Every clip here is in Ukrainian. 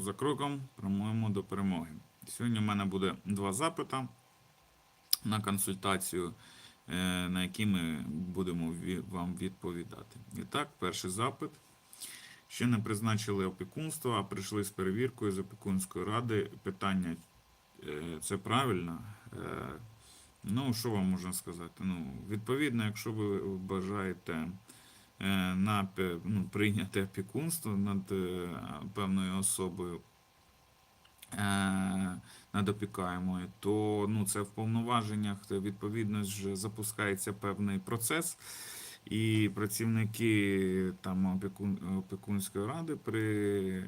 за кроком прямуємо до перемоги. Сьогодні в мене буде два запита на консультацію, е, на які ми будемо вам відповідати. І так, перший запит. Ще не призначили опікунство, а прийшли з перевіркою з опікунської ради. Питання е, це правильно. Е, Ну, що вам можна сказати? Ну, відповідно, якщо ви бажаєте на, пе- ну, прийняти опікунство над е, певною особою, е, над опікаємою, то ну, це в повноваженнях відповідно ж запускається певний процес. І працівники там опікун, опікунської ради при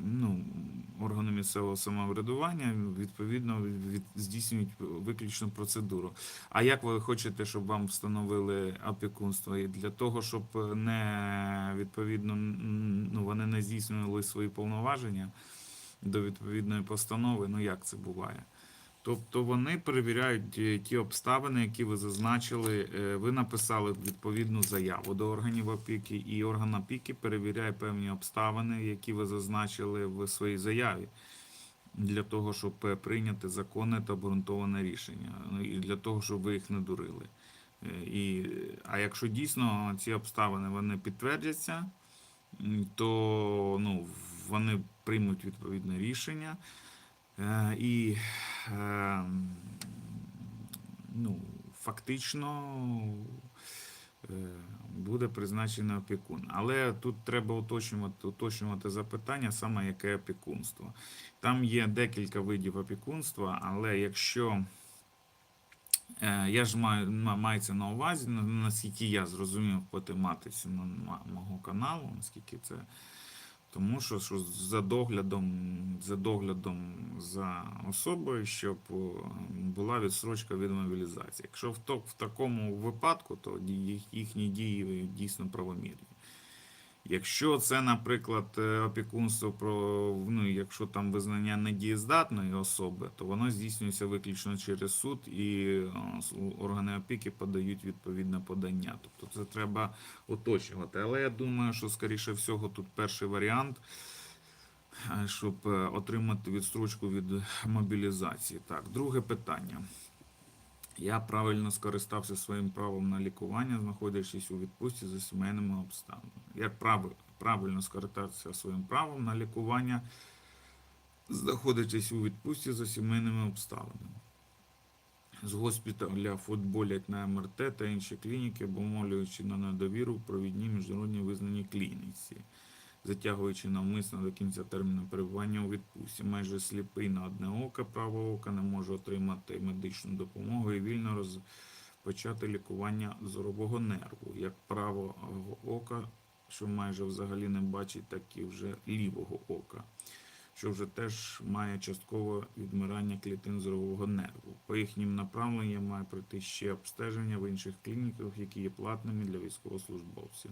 ну, органу місцевого самоврядування відповідно від, здійснюють виключну процедуру. А як ви хочете, щоб вам встановили опікунство? І для того, щоб не відповідно ну, вони не здійснювали свої повноваження до відповідної постанови, ну як це буває? Тобто вони перевіряють е, ті обставини, які ви зазначили. Е, Ви написали відповідну заяву до органів опіки, і орган опіки перевіряє певні обставини, які ви зазначили в своїй заяві, для того, щоб е, прийняти законне та обґрунтоване рішення, ну, і для того, щоб ви їх не дурили. І, а якщо дійсно ці обставини вони підтвердяться, то ну, вони приймуть відповідне рішення. І ну, фактично е, буде призначений опікун. Але тут треба уточнювати, уточнювати запитання, саме яке опікунство. Там є декілька видів опікунства, але якщо е, я ж маю мається на увазі, наскільки я зрозумів по тематиці мого каналу, наскільки це тому що, що за доглядом, за доглядом за особою, щоб е, була відсрочка від мобілізації. Якщо в, такому випадку, то їхні дії дійсно правомірні. Якщо це, наприклад, е, опікунство про ну, якщо там визнання недієздатної особи, то воно здійснюється виключно через суд, і е, органи опіки подають відповідне подання. Тобто це треба уточнювати. Але я думаю, що скоріше всього тут перший варіант, щоб е, отримати відстрочку від мобілізації. Так, друге питання. Я правильно скористався своїм правом на лікування, знаходячись у відпустці за сімейними обставинами. Як правильно скористався своїм правом на лікування, знаходячись у відпустці за сімейними обставинами. З госпіталя футболять на МРТ та інші клініки, обумовлюючи на недовіру в провідній міжнародній визнаній клініці, затягуючи навмисно до кінця терміну перебування у відпустці. Майже сліпий на одне око, праве око не може отримати медичну допомогу і вільно розпочати лікування зорового нерву, як правого ока, що майже взагалі не бачить, так і вже лівого ока що вже теж має часткове відмирання клітин зорового нерву. По їхнім направленням має пройти ще обстеження в інших клініках, які є платними для військовослужбовців.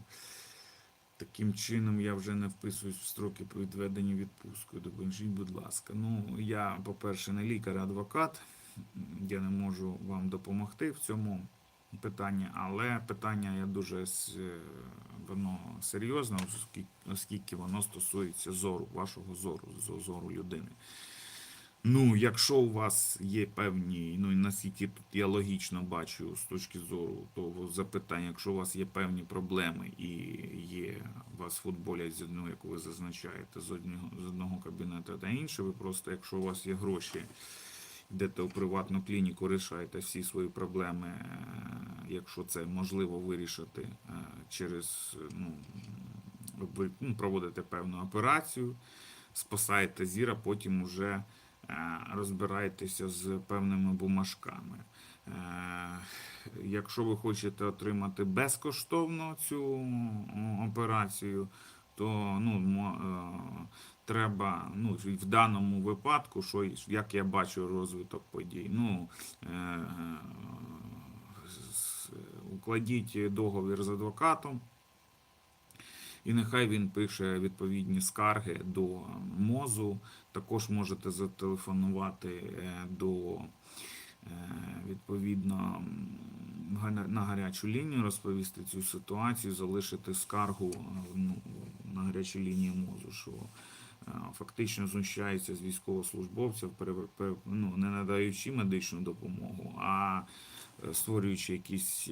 Таким чином, я вже не вписуюсь в строки по відведенню відпустку. Допоможіть, будь ласка. Ну, я, по-перше, не лікар, а адвокат. Я не можу вам допомогти в цьому питанні, але питання я дуже е, воно серйозне, оскільки, воно стосується зору, вашого зору, зору людини. Ну, якщо у вас є певні, ну і наскільки тут я логічно бачу з точки зору того запитання, якщо у вас є певні проблеми і є вас футболять з одного, як ви зазначаєте, з одного, з одного кабінету та інше, ви просто, якщо у вас є гроші, йдете у приватну клініку, рішаєте всі свої проблеми, е, якщо це можливо вирішити е, через ну, ви ну, проводите певну операцію, спасаєте зір, а потім уже е, розбираєтеся з певними бумажками. Е, Якщо ви хочете отримати безкоштовно цю операцію, то ну, е, треба ну, в даному випадку, що як я бачу розвиток подій, ну, укладіть договір з адвокатом. І нехай він пише відповідні скарги до МОЗу. Також можете зателефонувати е, до е, відповідно на гарячу лінію, розповісти цю ситуацію, залишити скаргу е, ну, на гарячу лінію МОЗу, що фактично знущається з військовослужбовців, ну, не надаючи медичну допомогу, а створюючи якісь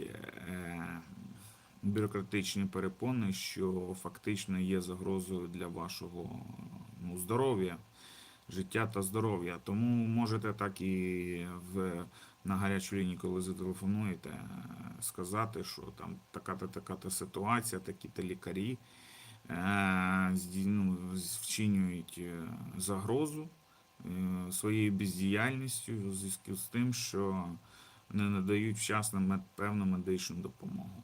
бюрократичні перепони, що фактично є загрозою для вашого ну, здоров'я, життя та здоров'я. Тому можете так і в, на гарячу лінію, коли зателефонуєте, сказати, що там така-то така-то ситуація, такі-то лікарі е, ну, вчинюють е, загрозу е, своєю бездіяльністю у зв'язку з тим, що не надають вчасно певну медичну допомогу.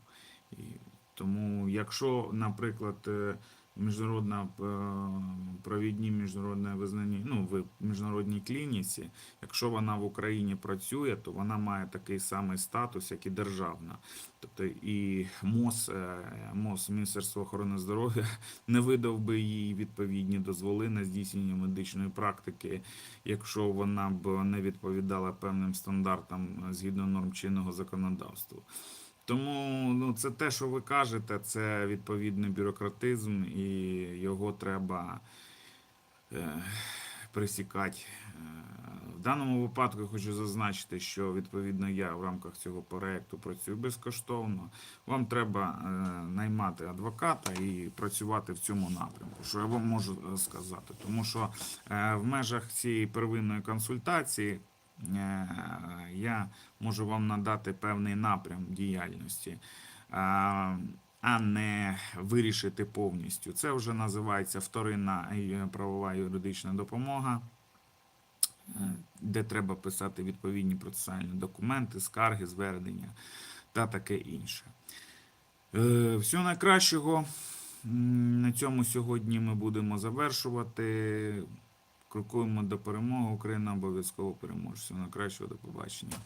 Тому, якщо, наприклад, е, міжнародна е, провідні міжнародне визнання, ну, в міжнародній клініці, якщо вона в Україні працює, то вона має такий самий статус, як і державна. Тобто і МОЗ, е, МОЗ Міністерство охорони здоров'я не видав би їй відповідні дозволи на здійснення медичної практики, якщо вона б не відповідала певним стандартам згідно норм чинного законодавства. Тому ну, це те, що ви кажете, це відповідний бюрократизм, і його треба е, присікати. Е, В даному випадку я хочу зазначити, що відповідно я в рамках цього проекту працюю безкоштовно. Вам треба е, наймати адвоката і працювати в цьому напрямку. Що я вам можу е, сказати? Тому що е, в межах цієї первинної консультації я можу вам надати певний напрям діяльності. е, А не вирішити повністю. Це вже називається вторинна е, правова юридична допомога е, де треба писати відповідні процесуальні документи, скарги, звернення та таке інше. Е, Всього найкращого. На цьому сьогодні ми будемо завершувати. Крокуємо до перемоги. Україна обов'язково переможе. Всього найкращого, до побачення.